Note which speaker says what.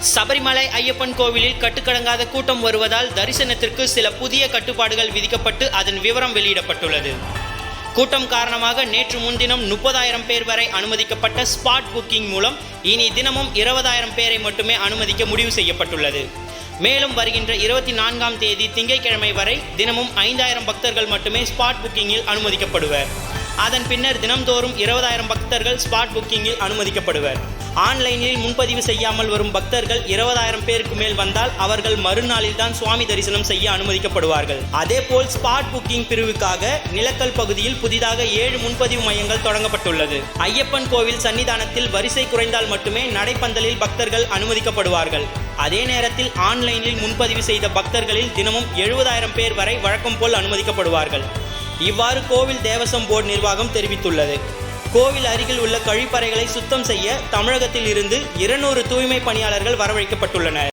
Speaker 1: சபரிமலை ஐயப்பன் கோவிலில் கட்டுக்கடங்காத கூட்டம் வருவதால் தரிசனத்திற்கு சில புதிய கட்டுப்பாடுகள் விதிக்கப்பட்டு அதன் விவரம் வெளியிடப்பட்டுள்ளது. கூட்டம் காரணமாக நேற்று முன்தினம் முப்பதாயிரம் பேர் வரை அனுமதிக்கப்பட்ட ஸ்பாட் புக்கிங் மூலம் இனி தினமும் இருபதாயிரம் பேரை மட்டுமே அனுமதிக்க முடிவு செய்யப்பட்டுள்ளது. மேலும் வருகின்ற இருபத்தி நான்காம் தேதி திங்கட்கிழமை வரை தினமும் ஐந்தாயிரம் பக்தர்கள் மட்டுமே ஸ்பாட் புக்கிங்கில் அனுமதிக்கப்படுவர். அதன் பின்னர் தினம்தோறும் இருபதாயிரம் பக்தர்கள் ஸ்பாட் புக்கிங்கில் அனுமதிக்கப்படுவர். ஆன்லைனில் முன்பதிவு செய்யாமல் வரும் பக்தர்கள் இருபதாயிரம் பேருக்கு மேல் வந்தால் அவர்கள் மறுநாளில் தான் சுவாமி தரிசனம் செய்ய அனுமதிக்கப்படுவார்கள். அதேபோல் ஸ்பாட் புக்கிங் பிரிவுக்காக நிலக்கல் பகுதியில் புதிதாக ஏழு முன்பதிவு மையங்கள் தொடங்கப்பட்டுள்ளது. ஐயப்பன் கோவில் சன்னிதானத்தில் வரிசை குறைந்தால் மட்டுமே நடைப்பந்தலில் பக்தர்கள் அனுமதிக்கப்படுவார்கள். அதே நேரத்தில் ஆன்லைனில் முன்பதிவு செய்த பக்தர்களில் தினமும் எழுபதாயிரம் பேர் வரை வழக்கம் போல் அனுமதிக்கப்படுவார்கள். இவ்வாறு கோவில் தேவசம் போர்டு நிர்வாகம் தெரிவித்துள்ளது. கோவில் அருகில் உள்ள கழிப்பறைகளை சுத்தம் செய்ய தமிழகத்தில் இருந்து இருநூறு தூய்மை பணியாளர்கள் வரவழைக்கப்பட்டுள்ளனர்.